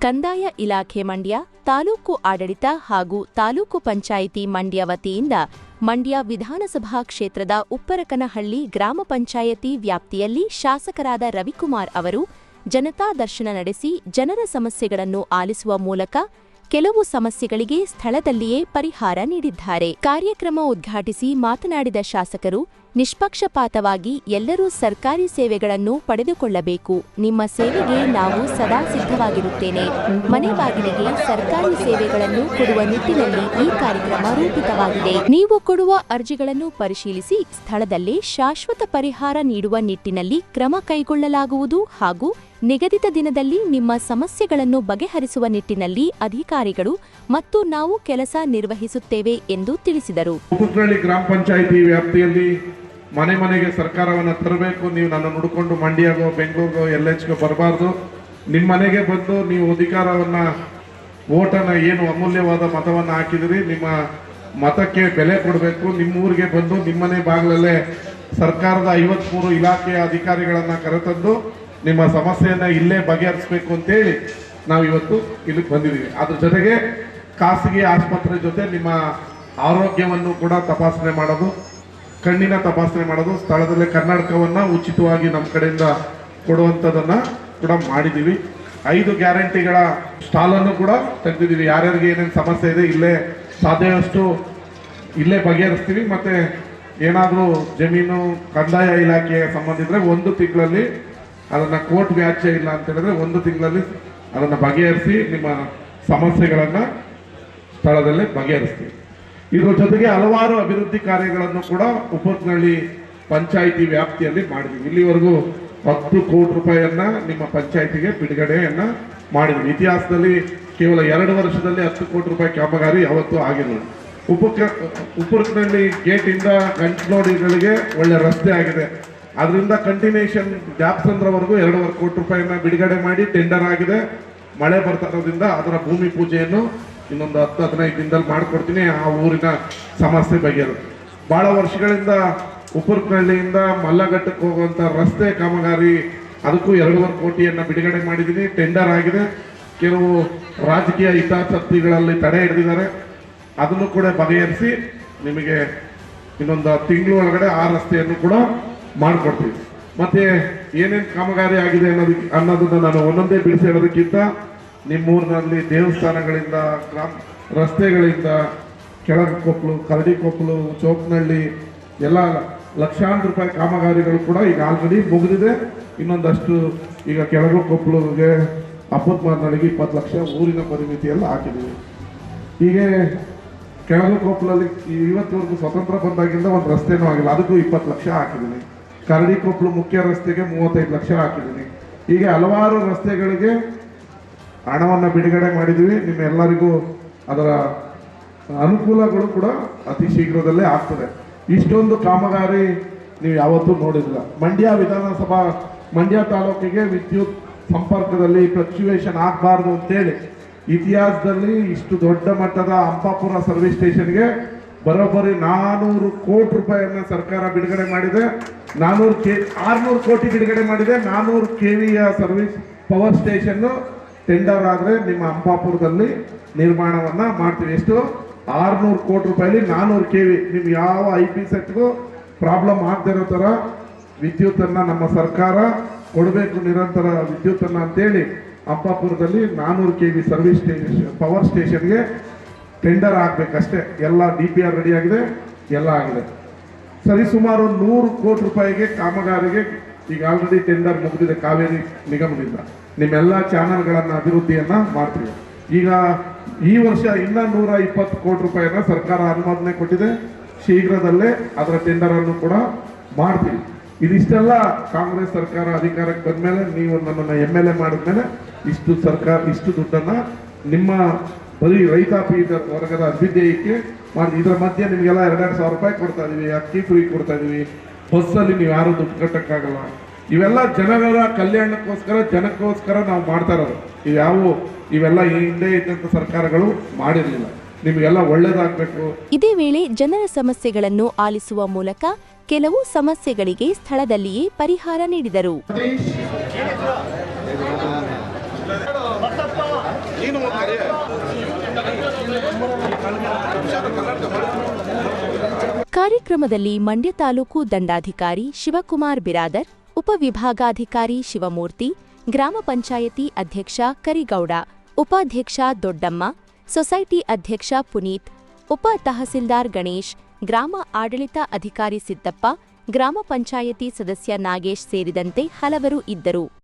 ಕಂದಾಯ ಇಲಾಖೆ ಮಂಡ್ಯ, ತಾಲೂಕು ಆಡಳಿತ ಹಾಗೂ ತಾಲೂಕು ಪಂಚಾಯಿತಿ ಮಂಡ್ಯ ವತಿಯಿಂದ ಮಂಡ್ಯ ವಿಧಾನಸಭಾ ಕ್ಷೇತ್ರದ ಉಪ್ಪರಕನಹಳ್ಳಿ ಗ್ರಾಮ ಪಂಚಾಯತಿ ವ್ಯಾಪ್ತಿಯಲ್ಲಿ ಶಾಸಕರಾದ ರವಿಕುಮಾರ್ ಅವರು ಜನತಾ ದರ್ಶನ ನಡೆಸಿ ಜನರ ಸಮಸ್ಯೆಗಳನ್ನು ಆಲಿಸುವ ಮೂಲಕ ಕೆಲವು ಸಮಸ್ಯೆಗಳಿಗೆ ಸ್ಥಳದಲ್ಲಿಯೇ ಪರಿಹಾರ ನೀಡಿದ್ದಾರೆ. ಕಾರ್ಯಕ್ರಮ ಉದ್ಘಾಟಿಸಿ ಮಾತನಾಡಿದ ಶಾಸಕರು ನಿಷ್ಪಕ್ಷಪಾತವಾಗಿ ಎಲ್ಲರೂ ಸರ್ಕಾರಿ ಸೇವೆಗಳನ್ನು ಪಡೆದುಕೊಳ್ಳಬೇಕು. ನಿಮ್ಮ ಸೇವೆಗೆ ನಾವು ಸದಾ ಸಿದ್ಧವಾಗಿರುತ್ತೇನೆ. ಮನೆ ಬಾಗಿಲಿಗೆ ಸರ್ಕಾರಿ ಸೇವೆಗಳನ್ನು ಕೊಡುವ ನಿಟ್ಟಿನಲ್ಲಿ ಈ ಕಾರ್ಯಕ್ರಮ ರೂಪಿತವಾಗಿದೆ. ನೀವು ಕೊಡುವ ಅರ್ಜಿಗಳನ್ನು ಪರಿಶೀಲಿಸಿ ಸ್ಥಳದಲ್ಲೇ ಶಾಶ್ವತ ಪರಿಹಾರ ನೀಡುವ ನಿಟ್ಟಿನಲ್ಲಿ ಕ್ರಮ ಕೈಗೊಳ್ಳಲಾಗುವುದು ಹಾಗೂ ನಿಗದಿತ ದಿನದಲ್ಲಿ ನಿಮ್ಮ ಸಮಸ್ಯೆಗಳನ್ನು ಬಗೆಹರಿಸುವ ನಿಟ್ಟಿನಲ್ಲಿ ಅಧಿಕಾರಿಗಳು ಮತ್ತು ನಾವು ಕೆಲಸ ನಿರ್ವಹಿಸುತ್ತೇವೆ ಎಂದು ತಿಳಿಸಿದರು. ಗ್ರಾಮ ಪಂಚಾಯಿತಿ ವ್ಯಾಪ್ತಿಯಲ್ಲಿ ಮನೆ ಮನೆಗೆ ಸರ್ಕಾರವನ್ನು ತರಬೇಕು, ನೀವು ನನ್ನ ನುಡ್ಕೊಂಡು ಮಂಡ್ಯಗೋ, ಬೆಂಗಳೂರಿಗೋ ಎಲ್ ಎಚ್ಗೋ ಬರಬಾರ್ದು. ನಿಮ್ಮ ಮನೆಗೆ ಬಂದು ನೀವು ಅಧಿಕಾರವನ್ನು ಓಟನ್ನು ಏನು ಅಮೂಲ್ಯವಾದ ಮತವನ್ನು ಹಾಕಿದಿರಿ, ನಿಮ್ಮ ಮತಕ್ಕೆ ಬೆಲೆ ಕೊಡಬೇಕು. ನಿಮ್ಮ ಊರಿಗೆ ಬಂದು ನಿಮ್ಮನೆ ಬಾಗಿಲಲ್ಲೇ ಸರ್ಕಾರದ ಐವತ್ಮೂರು ಇಲಾಖೆಯ ಅಧಿಕಾರಿಗಳನ್ನು ಕರೆತಂದು ನಿಮ್ಮ ಸಮಸ್ಯೆಯನ್ನು ಇಲ್ಲೇ ಬಗೆಹರಿಸಬೇಕು ಅಂತೇಳಿ ನಾವು ಇವತ್ತು ಇಲ್ಲಿಗೆ ಬಂದಿದ್ದೀವಿ ಅದ್ರ ಜೊತೆಗೆ ಖಾಸಗಿ ಆಸ್ಪತ್ರೆ ಜೊತೆ ನಿಮ್ಮ ಆರೋಗ್ಯವನ್ನು ಕೂಡ ತಪಾಸಣೆ ಮಾಡೋದು ಕಣ್ಣಿನ ತಪಾಸಣೆ ಮಾಡೋದು ಸ್ಥಳದಲ್ಲೇ ಕರ್ನಾಟಕವನ್ನು ಉಚಿತವಾಗಿ ನಮ್ಮ ಕಡೆಯಿಂದ ಕೊಡುವಂಥದ್ದನ್ನು ಕೂಡ ಮಾಡಿದ್ದೀವಿ ಐದು ಗ್ಯಾರಂಟಿಗಳ ಸ್ಟಾಲನ್ನು ಕೂಡ ತೆಗೆದಿದ್ದೀವಿ. ಯಾರ್ಯಾರಿಗೆ ಏನೇನು ಸಮಸ್ಯೆ ಇದೆ ಇಲ್ಲೇ ಸಾಧ್ಯವಷ್ಟು ಇಲ್ಲೇ ಬಗೆಹರಿಸ್ತೀವಿ. ಮತ್ತು ಏನಾದರೂ ಜಮೀನು ಕಂದಾಯ ಇಲಾಖೆಗೆ ಸಂಬಂಧಿದ್ರೆ ಒಂದು ತಿಂಗಳಲ್ಲಿ ಅದನ್ನು ಕೋರ್ಟ್ ವ್ಯಾಜ್ಯ ಇಲ್ಲ ಅಂತ ಹೇಳಿದ್ರೆ ಒಂದು ತಿಂಗಳಲ್ಲಿ ಅದನ್ನು ಬಗೆಹರಿಸಿ ನಿಮ್ಮ ಸಮಸ್ಯೆಗಳನ್ನು ಸ್ಥಳದಲ್ಲೇ ಬಗೆಹರಿಸ್ತೀವಿ. ಇದ್ರ ಜೊತೆಗೆ ಹಲವಾರು ಅಭಿವೃದ್ಧಿ ಕಾರ್ಯಗಳನ್ನು ಕೂಡ ಉಪತ್ನಹಳ್ಳಿ ಪಂಚಾಯಿತಿ ವ್ಯಾಪ್ತಿಯಲ್ಲಿ ಮಾಡಿದ್ವಿ. ಇಲ್ಲಿವರೆಗೂ ಹತ್ತು ಕೋಟಿ ರೂಪಾಯಿಯನ್ನ ನಿಮ್ಮ ಪಂಚಾಯಿತಿಗೆ ಬಿಡುಗಡೆಯನ್ನ ಮಾಡಿದ್ವಿ. ಇತಿಹಾಸದಲ್ಲಿ ಕೇವಲ ಎರಡು ವರ್ಷದಲ್ಲಿ ಹತ್ತು ಕೋಟಿ ರೂಪಾಯಿ ಕಾಮಗಾರಿ ಯಾವತ್ತೂ ಆಗಿರಲಿಲ್ಲ ಉಪಕ ಉಪನಹಳ್ಳಿ ಗೇಟಿಂದ ಗಂಟ್ನೋಡಿಗಳಿಗೆ ಒಳ್ಳೆ ರಸ್ತೆ ಆಗಿದೆ. ಅದರಿಂದ ಕಂಟಿನ್ಯೂಷನ್ ಜಾಪ್ಸಂದ್ರವರೆಗೂ ಎರಡೂವರೆ ಕೋಟಿ ರೂಪಾಯಿಯನ್ನ ಬಿಡುಗಡೆ ಮಾಡಿ ಟೆಂಡರ್ ಆಗಿದೆ. ಮಳೆ ಬರ್ತಾ ಅದರ ಭೂಮಿ ಪೂಜೆಯನ್ನು ಇನ್ನೊಂದು ಹತ್ತು ಹದಿನೈದು ದಿನದಲ್ಲಿ ಮಾಡಿಕೊಡ್ತೀನಿ, ಆ ಊರಿನ ಸಮಸ್ಯೆ ಬಗೆಹರುತ್ತೆ ಭಾಳ ವರ್ಷಗಳಿಂದ ಉಪ್ಪರಕಳ್ಳಿಯಿಂದ ಮಲ್ಲಘಟ್ಟಕ್ಕೆ ಹೋಗುವಂಥ ರಸ್ತೆ ಕಾಮಗಾರಿ, ಅದಕ್ಕೂ ಎರಡೂವರೆ ಕೋಟಿಯನ್ನು ಬಿಡುಗಡೆ ಮಾಡಿದ್ದೀನಿ ಟೆಂಡರ್ ಆಗಿದೆ. ಕೆಲವು ರಾಜಕೀಯ ಹಿತಾಸಕ್ತಿಗಳಲ್ಲಿ ತಡೆ ಹಿಡಿದಿದ್ದಾರೆ. ಅದನ್ನು ಕೂಡ ಬಗೆಹರಿಸಿ ನಿಮಗೆ ಇನ್ನೊಂದು ತಿಂಗಳು ಒಳಗಡೆ ಆ ರಸ್ತೆಯನ್ನು ಕೂಡ ಮಾಡಿಕೊಡ್ತೀವಿ. ಮತ್ತು ಏನೇನು ಕಾಮಗಾರಿ ಆಗಿದೆ ಅನ್ನೋದಕ್ಕೆ ಅನ್ನೋದನ್ನು ನಾನು ಒಂದೊಂದೇ ಬಿಡಿಸಿ ಹೇಳೋದಕ್ಕಿಂತ ನಿಮ್ಮೂರಿನಲ್ಲಿ ದೇವಸ್ಥಾನಗಳಿಂದ, ಗ್ರಾಮ ರಸ್ತೆಗಳಿಂದ ಕೆಳಗ ಕೊಪ್ಪಲು ಕರಡಿ ಕೊಪ್ಪಲು ಚೌಕ್ನಹಳ್ಳಿ ಎಲ್ಲ ಲಕ್ಷಾಂತರ ರೂಪಾಯಿ ಕಾಮಗಾರಿಗಳು ಕೂಡ ಈಗ ಆಲ್ರೆಡಿ ಮುಗಿದಿದೆ. ಇನ್ನೊಂದಷ್ಟು ಈಗ ಕೆಳಗು ಕೊಪ್ಪಳಿಗೆ ಅಪ್ಪತ್ ಮಾರ್ನಳ್ಳಿಗೆ ಇಪ್ಪತ್ತು ಲಕ್ಷ ಊರಿನ ಪರಿಮಿತಿಯಲ್ಲಿ ಹಾಕಿದ್ದೀವಿ. ಹೀಗೆ ಕೆಳಗು ಕೊಪ್ಪಲಲ್ಲಿ ಇವತ್ತುವರೆಗೂ ಸ್ವತಂತ್ರ ಬಂದಾಗಿಂದ ಒಂದು ರಸ್ತೆನೂ ಆಗಿಲ್ಲ. ಅದಕ್ಕೂ ಇಪ್ಪತ್ತು ಲಕ್ಷ ಹಾಕಿದ್ದೀನಿ. ಕರಡಿ ಕೊಪ್ಪಲು ಮುಖ್ಯ ರಸ್ತೆಗೆ ಮೂವತ್ತೈದು ಲಕ್ಷ ಹಾಕಿದ್ದೀನಿ. ಹೀಗೆ ಹಲವಾರು ರಸ್ತೆಗಳಿಗೆ ಹಣವನ್ನು ಬಿಡುಗಡೆ ಮಾಡಿದ್ದೀವಿ ನಿಮ್ಮೆಲ್ಲರಿಗೂ ಅದರ ಅನುಕೂಲಗಳು ಕೂಡ ಅತಿ ಶೀಘ್ರದಲ್ಲೇ ಆಗ್ತದೆ. ಇಷ್ಟೊಂದು ಕಾಮಗಾರಿ ನೀವು ಯಾವತ್ತೂ ನೋಡಿದಿಲ್ಲ ಮಂಡ್ಯ ವಿಧಾನಸಭಾ, ಮಂಡ್ಯ ತಾಲೂಕಿಗೆ ವಿದ್ಯುತ್ ಸಂಪರ್ಕದಲ್ಲಿ ಫ್ಲಕ್ಚುವೇಷನ್ ಆಗಬಾರ್ದು ಅಂತೇಳಿ ಇತಿಹಾಸದಲ್ಲಿ ಇಷ್ಟು ದೊಡ್ಡ ಮಟ್ಟದ ಅಂಪಾಪುರ ಸರ್ವಿಸ್ ಸ್ಟೇಷನ್ಗೆ ಬರೋಬ್ಬರಿ ನಾನೂರು ಕೋಟಿ ರೂಪಾಯಿಯನ್ನು ಸರ್ಕಾರ ಬಿಡುಗಡೆ ಮಾಡಿದೆ. ನಾನೂರು ಕೆ, ಆರ್ನೂರು ಕೋಟಿ ಬಿಡುಗಡೆ ಮಾಡಿದೆ. ನಾನೂರು ಕೆ ವಿಯ ಸರ್ವಿಸ್ ಪವರ್ ಸ್ಟೇಷನ್ನು ಟೆಂಡರ್ ಆದರೆ ನಿಮ್ಮ ಅಂಪಾಪುರದಲ್ಲಿ ನಿರ್ಮಾಣವನ್ನ ಮಾಡ್ತೀವಿ. ಎಷ್ಟು? ಆರ್ನೂರು ಕೋಟಿ ರೂಪಾಯಿ ನಾನೂರು ಕೆ ವಿ ನಿಮ್ಗೆ ಯಾವ ಐ ಪಿ ಸೆಟ್ಗೂ ಪ್ರಾಬ್ಲಮ್ ಆಗದೆ ಇರೋ ಥರ ವಿದ್ಯುತ್ತನ್ನು ನಮ್ಮ ಸರ್ಕಾರ ಕೊಡಬೇಕು ನಿರಂತರ ವಿದ್ಯುತ್ತನ್ನು ಅಂತೇಳಿ ಅಂಪಾಪುರದಲ್ಲಿ ನಾನೂರು K V service station power ಸ್ಟೇಷನ್ಗೆ ಟೆಂಡರ್ ಆಗಬೇಕಷ್ಟೇ. ಎಲ್ಲ ಡಿ ಪಿ ಆರ್ ರೆಡಿ ಆಗಿದೆ, ಎಲ್ಲ ಆಗಿದೆ. ಸರಿ, ಸುಮಾರು ನೂರು ಕೋಟಿ ರೂಪಾಯಿಗೆ ಕಾಮಗಾರಿಗೆ ಈಗ ಆಲ್ರೆಡಿ ಟೆಂಡರ್ ಮುಗಿದಿದೆ. ಕಾವೇರಿ ನಿಗಮದಿಂದ. ನಿಮ್ಮೆಲ್ಲ ಚಾನಲ್ಗಳನ್ನು ಅಭಿವೃದ್ಧಿಯನ್ನು ಮಾಡ್ತೀವಿ. ಈಗ ಈ ವರ್ಷ ಇನ್ನ ನೂರ ಇಪ್ಪತ್ತು ಕೋಟಿ ರೂಪಾಯಿನ ಸರ್ಕಾರ ಅನುಮೋದನೆ ಕೊಟ್ಟಿದೆ. ಶೀಘ್ರದಲ್ಲೇ ಅದರ ಟೆಂಡರನ್ನು ಕೂಡ ಮಾಡ್ತೀವಿ. ಇದಿಷ್ಟೆಲ್ಲ ಕಾಂಗ್ರೆಸ್ ಸರ್ಕಾರ ಅಧಿಕಾರಕ್ಕೆ ಬಂದ್ಮೇಲೆ ನೀವು ನನ್ನನ್ನು ಎಂ ಎಲ್ ಎ ಮಾಡಿದ್ಮೇಲೆ ಇಷ್ಟು ಸರ್ಕಾರ, ಇಷ್ಟು ದುಡ್ಡನ್ನ ನಿಮ್ಮ ಬರೀ ರೈತಾಪಿ ವರ್ಗದ ಅಭ್ಯುದಯಕ್ಕೆ ಮಾಡಿ, ಇದರ ಮಧ್ಯೆ ನಿಮಗೆಲ್ಲ ಎರಡೆರಡು ಸಾವಿರ ರೂಪಾಯಿ ಕೊಡ್ತಾ ಇದೀವಿ, ಅಕ್ಕಿ ಫ್ರೀ ಕೊಡ್ತಾ ಇದೀವಿ. ಬಸ್ಸಲ್ಲಿ ನೀವು ಯಾರು ದುಡ್ಡು ಕಟ್ಟಕ್ಕಾಗಲ್ಲ. ಇವೆಲ್ಲ ಜನರ ಕಲ್ಯಾಣಕ್ಕೋಸ್ಕರ, ಜನಕ್ಕೋಸ್ಕರ ನಾವು ಮಾಡ್ತಾ ಇರೋದು ಇವ್ಯಾವು ಇವೆಲ್ಲ ಈ ಹಿಂದೆ ಇದ್ದಂಥ ಸರ್ಕಾರಗಳು ಮಾಡಿರಲಿಲ್ಲ. ನಿಮಗೆಲ್ಲ ಒಳ್ಳೇದಾಗಬೇಕು. ಇದೇ ವೇಳೆ ಜನರ ಸಮಸ್ಯೆಗಳನ್ನು ಆಲಿಸುವ ಮೂಲಕ ಕೆಲವು ಸಮಸ್ಯೆಗಳಿಗೆ ಸ್ಥಳದಲ್ಲಿಯೇ ಪರಿಹಾರ ನೀಡಿದರು. ಕಾರ್ಯಕ್ರಮದಲ್ಲಿ ಮಂಡ್ಯ ತಾಲೂಕು ದಂಡಾಧಿಕಾರಿ ಶಿವಕುಮಾರ್ ಬಿರಾದರ್ ಉಪವಿಭಾಗಾಧಿಕಾರಿ ಶಿವಮೂರ್ತಿ, ಗ್ರಾಮ ಪಂಚಾಯತಿ ಅಧ್ಯಕ್ಷ ಕರಿಗೌಡ, ಉಪಾಧ್ಯಕ್ಷ ದೊಡ್ಡಮ್ಮ, ಸೊಸೈಟಿ ಅಧ್ಯಕ್ಷ ಪುನೀತ್, ಉಪ ತಹಸೀಲ್ದಾರ್ ಗಣೇಶ್, ಗ್ರಾಮ ಆಡಳಿತ ಅಧಿಕಾರಿ ಸಿದ್ದಪ್ಪ, ಗ್ರಾಮ ಪಂಚಾಯತಿ ಸದಸ್ಯ ನಾಗೇಶ್ ಸೇರಿದಂತೆ ಹಲವರು ಇದ್ದರು.